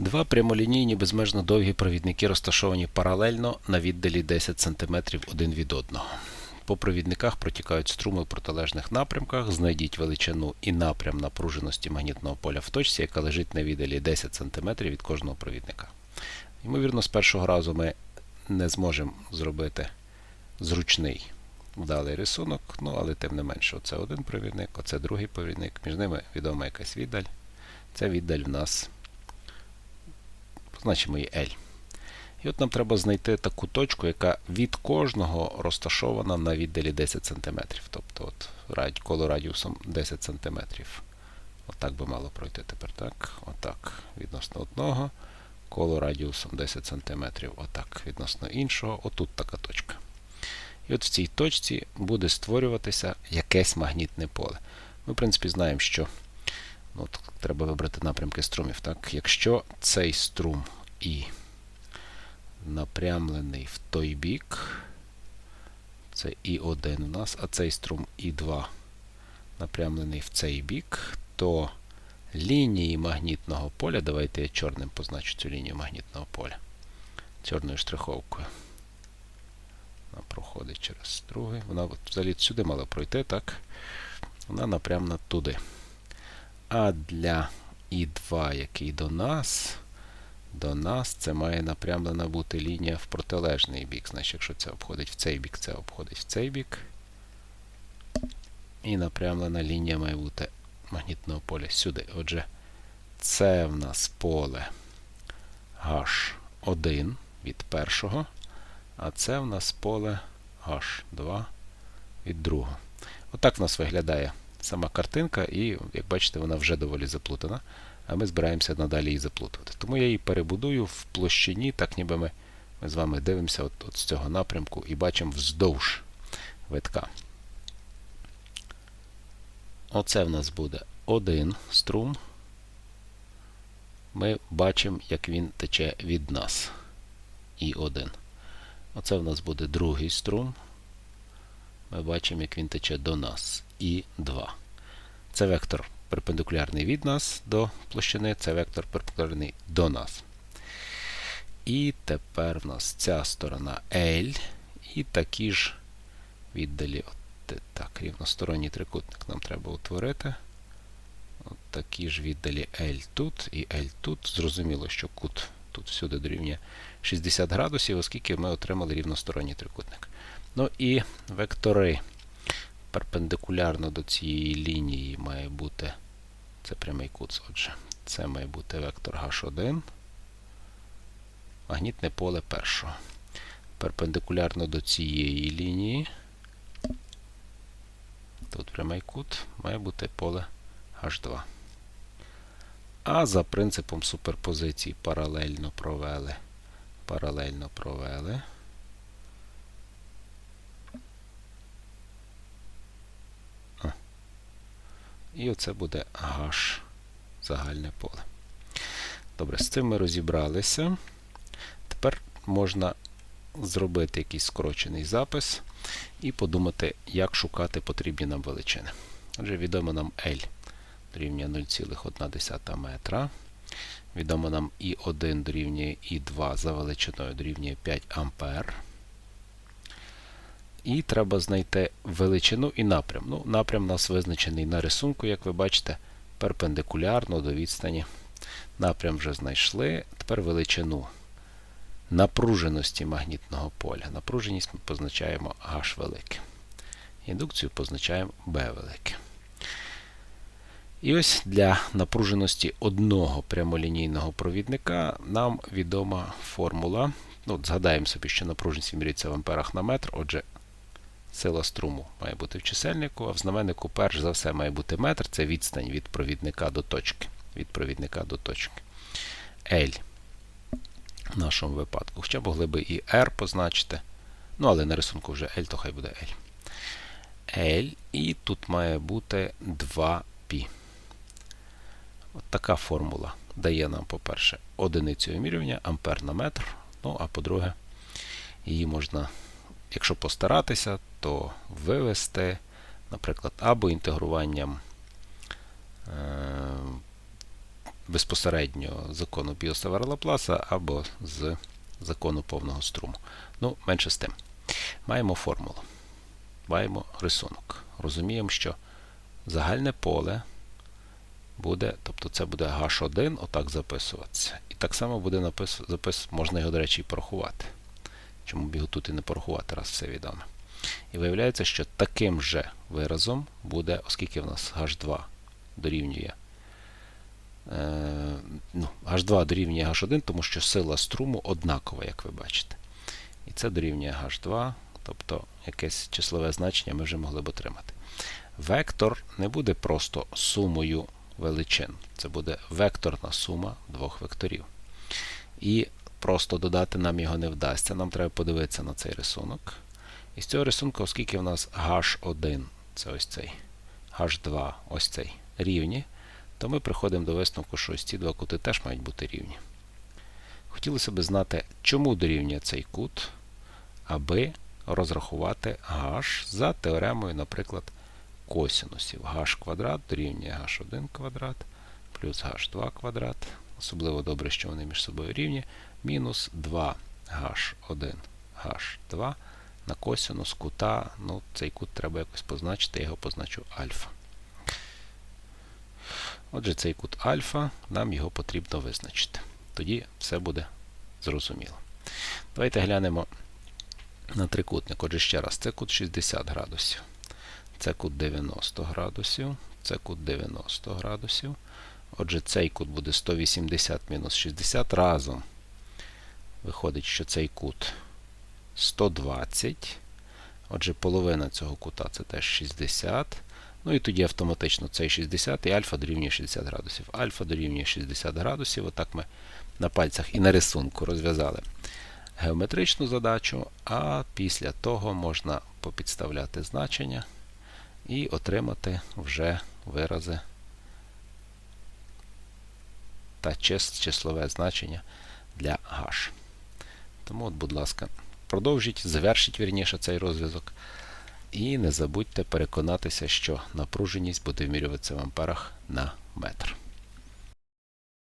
Два прямолінійні безмежно довгі провідники розташовані паралельно на віддалі 10 см один від одного. По провідниках протікають струми в протилежних напрямках. Знайдіть величину і напрям напруженості магнітного поля в точці, яка лежить на віддалі 10 см від кожного провідника. Ймовірно, з першого разу ми не зможемо зробити зручний вдалий рисунок, ну але тим не менше, оце один провідник, оце другий провідник, між ними відома якась віддаль. Це віддаль в нас, позначимо її L. І от нам треба знайти таку точку, яка від кожного розташована на віддалі 10 см. Тобто от коло радіусом 10 см. Отак би мало пройти тепер. так? Отак. Відносно одного. Коло радіусом 10 см. Отак. Відносно іншого. Отут така точка. І от в цій точці буде створюватися якесь магнітне поле. Ми, в принципі, знаємо, що от, треба вибрати напрямки струмів. Так? Якщо цей струм І напрямлений в той бік, це І1 у нас, а цей струм І2 напрямлений в цей бік, то лінії магнітного поля, давайте я чорним позначу цю лінію магнітного поля, чорною штриховкою. Вона проходить через другий. Вона взагалі сюди мала пройти, так? Вона напрямна туди. А для І2, який до нас, до нас це має напрямлена бути лінія в протилежний бік. Значить, якщо це обходить в цей бік, це обходить в цей бік. І напрямлена лінія має бути магнітного поля сюди. Отже, це в нас поле H1 від першого. А це в нас поле H2 від другого. Отак в нас виглядає сама картинка, і, як бачите, вона вже доволі заплутана. А ми збираємося надалі її заплутувати. Тому я її перебудую в площині, так ніби ми, ми з вами дивимося от, от з цього напрямку і бачимо вздовж витка. Оце в нас буде один струм. Ми бачимо, як він тече від нас. І один. Оце в нас буде другий струм. Ми бачимо, як він тече до нас. І 2. Це вектор перпендикулярний від нас до площини, це вектор перпендикулярний до нас. І тепер в нас ця сторона L. І такі ж віддалі. От, так, рівносторонній трикутник нам треба утворити. От такі ж віддалі L тут і L тут. Зрозуміло, що кут тут всюди дорівнює 60 градусів, оскільки ми отримали рівносторонній трикутник. Ну і вектори перпендикулярно до цієї лінії має бути, це прямий кут, отже, це має бути вектор H1, магнітне поле першого. Перпендикулярно до цієї лінії, тут прямий кут, має бути поле H2. А за принципом суперпозиції паралельно провели. Паралельно провели. І оце буде H загальне поле. Добре, з цим ми розібралися. Тепер можна зробити якийсь скорочений запис і подумати, як шукати потрібні нам величини. Отже, відомо нам L дорівнює 0,1 метра. Відомо нам І1 дорівнює І2 за величиною дорівнює 5 ампер. І треба знайти величину і напрям. Ну, Напрям у нас визначений на рисунку, як ви бачите, перпендикулярно до відстані. Напрям вже знайшли. Тепер величину напруженості магнітного поля. Напруженість ми позначаємо H велике. Індукцію позначаємо B велике. І ось для напруженості одного прямолінійного провідника нам відома формула. Ну, Згадаємо собі, що напруженість вимірюється в амперах на метр. Отже, сила струму має бути в чисельнику, а в знаменнику, перш за все, має бути метр. Це відстань від провідника до точки. Від провідника до точки. L в нашому випадку. Хоча могли би і R позначити. Ну, але на рисунку вже L, то хай буде L. L. І тут має бути 2π. От така формула дає нам, по-перше, одиницю вимірювання, ампер на метр. Ну, а по-друге, її можна, якщо постаратися, то вивести, наприклад, або інтегруванням е безпосередньо закону Біосавера Лапласа або з закону повного струму. Ну, менше з тим. Маємо формулу. Маємо рисунок. Розуміємо, що загальне поле буде, тобто це буде H1, отак записуватися. І так само буде напис, запис, можна його, до речі, порахувати. Чому б його тут і не порахувати, раз все відомо. І виявляється, що таким же виразом буде, оскільки в нас H2 дорівнює е, ну, H2 дорівнює H1, тому що сила струму однакова, як ви бачите. І це дорівнює H2, тобто якесь числове значення ми вже могли б отримати. Вектор не буде просто сумою величин. Це буде векторна сума двох векторів. І просто додати нам його не вдасться. Нам треба подивитися на цей рисунок. І з цього рисунку, оскільки в нас H1, це ось цей, H2, ось цей рівні, то ми приходимо до висновку, що ось ці два кути теж мають бути рівні. Хотілося б знати, чому дорівнює цей кут, аби розрахувати h за теоремою, наприклад, косінусів. h квадрат дорівнює h1 квадрат плюс h2 квадрат. Особливо добре, що вони між собою рівні. Мінус 2h1 h2 на косінус кута. Ну, цей кут треба якось позначити, я його позначу альфа. Отже, цей кут альфа, нам його потрібно визначити. Тоді все буде зрозуміло. Давайте глянемо на трикутник. Отже, ще раз, це кут 60 градусів. Це кут 90 градусів, це кут 90 градусів. Отже, цей кут буде 180 мінус 60 разом. Виходить, що цей кут 120. Отже, половина цього кута це теж 60. Ну і тоді автоматично цей 60 і альфа дорівнює 60 градусів. Альфа дорівнює 60 градусів. Отак ми на пальцях і на рисунку розв'язали геометричну задачу, а після того можна попідставляти значення і отримати вже вирази та числове значення для H. Тому, от, будь ласка, продовжіть, завершіть вірніше цей розв'язок. І не забудьте переконатися, що напруженість буде вимірюватися в амперах на метр.